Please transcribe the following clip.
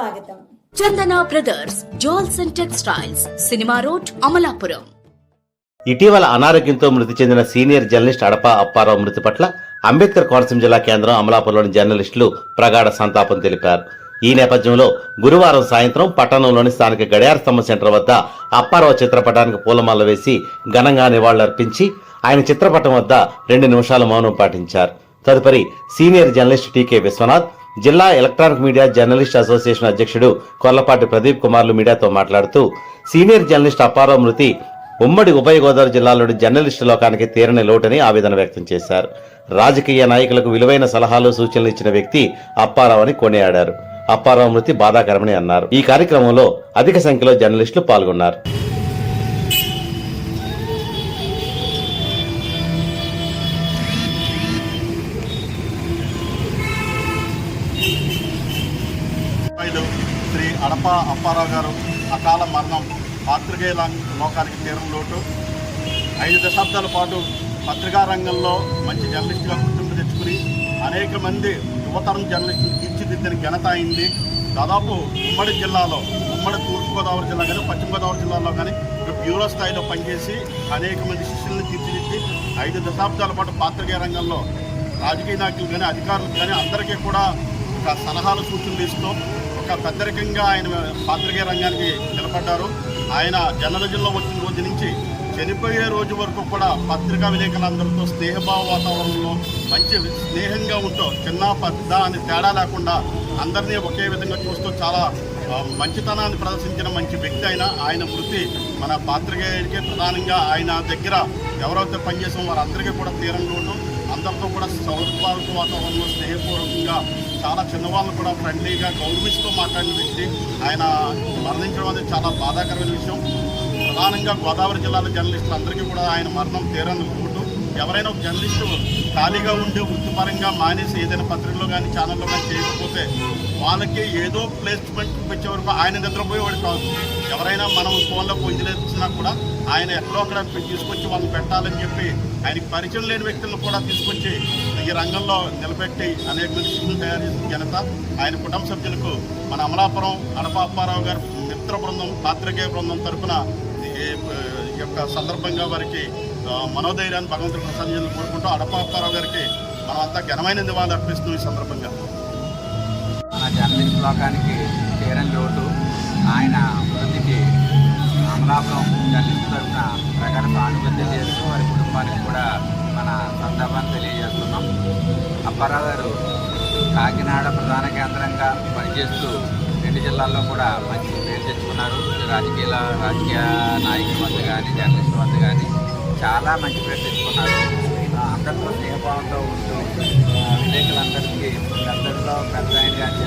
స్వాగతం. Chandana brothers jewels and textiles cinema road Amalapuram. ఇటీవల అనారోగ్యంతో మృతి చెందిన సీనియర్ జర్నలిస్ట్ అడప అప్పారావు మృతి పట్ల అంబేద్కర్ కోనసీమ జిల్లా కేంద్రం అమలాపురంలోని జర్నలిస్టులు ప్రగాఢ సంతాపం తెలిపారు. ఈ నేపథ్యంలో గురువారం సాయంత్రం పట్టణంలోని స్థానిక గడియార స్తంభం సెంటర్ వద్ద అప్పారావు చిత్రపటానికి పూలమాల వేసి ఘనంగా నివాళులర్పించి ఆయన చిత్రపటం వద్ద రెండు నిమిషాల మౌనం పాటించారు. తదుపరి సీనియర్ జర్నలిస్ట్ టీకే విశ్వనాథ్ జిల్లా ఎలక్ట్రానిక్ మీడియా జర్నలిస్ట్ అసోసియేషన్ అధ్యక్షుడు కొల్లపాటి ప్రదీప్ కుమార్లు మీడియాతో మాట్లాడుతూ సీనియర్ జర్నలిస్ట్ అప్పారావు మృతి ఉమ్మడి ఉభయ గోదావరి జిల్లాలోని జర్నలిస్టు లోకానికి తీరని లోటని ఆవేదన వ్యక్తం చేశారు. రాజకీయ నాయకులకు విలువైన సలహాలు సూచనలు ఇచ్చిన వ్యక్తి అప్పారావు అని కొనియాడారు. అప్పారావు మృతి బాధాకరమని అన్నారు. ఈ కార్యక్రమంలో అధిక సంఖ్యలో జర్నలిస్టులు పాల్గొన్నారు. వైద్యులు శ్రీ అడప అప్పారావు గారు అకాల మరణం పాత్రికేయ లోకానికి తీరం లోటు. ఐదు దశాబ్దాల పాటు పత్రికా రంగంలో మంచి జర్నలిస్టుగా గుర్తింపు తెచ్చుకుని అనేక మంది యువతరం జర్నలిస్టులు తీర్చిదిద్దిన ఘనత అయింది. దాదాపు ఉమ్మడి జిల్లాలో ఉమ్మడి తూర్పుగోదావరి జిల్లా కానీ పశ్చిమ గోదావరి జిల్లాలో కానీ ఒక బ్యూరో స్థాయిలో పనిచేసి అనేక మంది శిష్యులను తీర్చిదిద్ది ఐదు దశాబ్దాల పాటు పాత్రికేయ రంగంలో రాజకీయ నాయకులు కానీ అధికారులు కానీ అందరికీ కూడా ఒక సలహాలు సూచనలు ఇస్తూ ఒక పెద్దరికంగా ఆయన పాత్రికేయ రంగానికి నిలబడ్డారు. ఆయన జర్నలిజంలో వచ్చిన రోజు నుంచి చనిపోయే రోజు వరకు కూడా పత్రికా విలేకరులందరితో స్నేహభావ వాతావరణంలో మంచి స్నేహంగా ఉంటూ చిన్న పెద్ద అని తేడా లేకుండా అందరినీ ఒకే విధంగా చూస్తూ చాలా మంచితనాన్ని ప్రదర్శించిన మంచి వ్యక్తి అయిన ఆయన మృతి మన పాత్రికేయుడికి ప్రధానంగా ఆయన దగ్గర ఎవరైతే పనిచేసామో వారందరికీ కూడా తీరంగా ఉండడం అందరితో కూడా సౌరభారత వాతావరణంలో స్నేహపూర్వకంగా చాలా చిన్నవాళ్ళు కూడా ఫ్రెండ్లీగా గౌరవిస్తూ మాట్లాడిన వ్యక్తి. ఆయన మరణించడం అనేది చాలా బాధాకరమైన విషయం. ప్రధానంగా గోదావరి జిల్లాలో జర్నలిస్టులందరికీ కూడా ఆయన మరణం తీరని లోటు ఎవరైనా ఒక జర్నలిస్టు ఖాళీగా ఉండి వృత్తిపరంగా మానేసి ఏదైనా పత్రికలో కానీ ఛానల్లో కానీ చేయకపోతే వాళ్ళకి ఏదో ప్లేస్మెంట్ వచ్చే వరకు ఆయన నిద్రపోయేవాడు కాదు. ఎవరైనా మనం ఫోన్లో పొందిలేసినా కూడా ఆయన ఎక్కడో అక్కడ తీసుకొచ్చి వాళ్ళని పెట్టాలని చెప్పి ఆయనకి పరిచయం లేని వ్యక్తులను కూడా తీసుకొచ్చి ఈ రంగంలో నిలబెట్టి అనేక మంది తయారు చేసిన ఘనత ఆయన కుటుంబ సభ్యులకు మన అమలాపురం అడపాప్పారావు గారి మిత్ర బృందం పాత్రికేయ బృందం తరపున ఈ ఈ యొక్క సందర్భంగా వారికి మనోధైర్యాన్ని భగవంతుడు ప్రసంజలు కోరుకుంటూ అడపాప్పారావు గారికి మనం అంతా ఘనమైన నివాళులు అర్పిస్తూ ఈ సందర్భంగా. మన జర్నలిస్ట్ లోకానికి తీరని లోటు. ఆయన మృతికి అమలాపురం జర్నలిస్ట్ తరఫున ప్రకార సానుభూతి చేస్తూ వారి కుటుంబానికి కూడా మన సందర్భాన్ని తెలియజేస్తున్నాం. అప్పారావు గారు కాకినాడ ప్రధాన కేంద్రంగా పనిచేస్తూ రెండు జిల్లాల్లో కూడా మంచి పేరు తెచ్చుకున్నారు. రాజకీయ రాజకీయ నాయకుల వద్ద కానీ జర్నలిస్ట్ వద్ద కానీ చాలా మంచి పేరు తెచ్చుకున్నారు. అందరితో స్నేహభావంతో ఉంటూ ఆ, విలేకరులందరికీ అందరిలో పెద్ద ఆయన కానీ